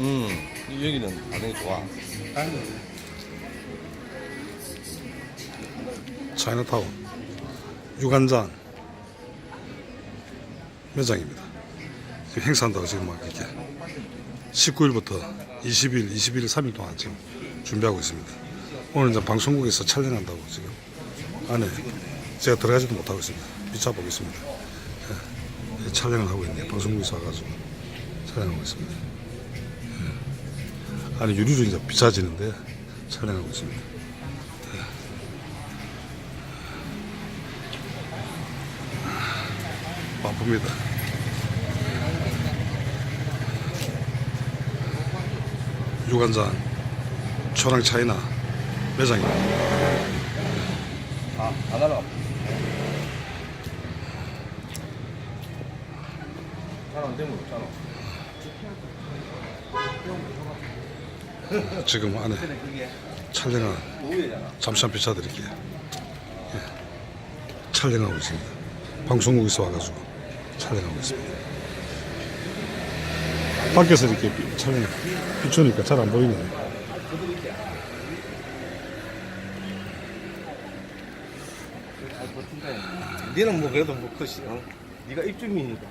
음, 여기는 반응이 좋아. 차이나타운 유관장 매장입니다. 지금 행사한다고 지금 막 이렇게 19일부터 20일, 21일 3일 동안 지금 준비하고 있습니다. 오늘 이제 방송국에서 촬영한다고 지금 안에 제가 들어가지도 못하고 있습니다. 미쳐 보겠습니다. 예, 촬영을 하고 있네요. 방송국에서 와가지고 촬영하고 있습니다. 예. 안에 유리로 이제 비춰지는데 촬영하고 있습니다. 바쁩니다. 유관장 초랑 차이나 매장입니다. 아, 안 날아가. 잘안 되면 없잖아. 지금 안에 촬영을 오해잖아. 잠시만 비춰드릴게요. 예. 촬영하고 있습니다. 방송국에서 와가지고 촬영하고 있습니다. 밖에서 이렇게 비- 촬영 비추니까 잘 안 보이네요. 니는 뭐 그래도 뭐 크시, 어? 니가 입주민이니까.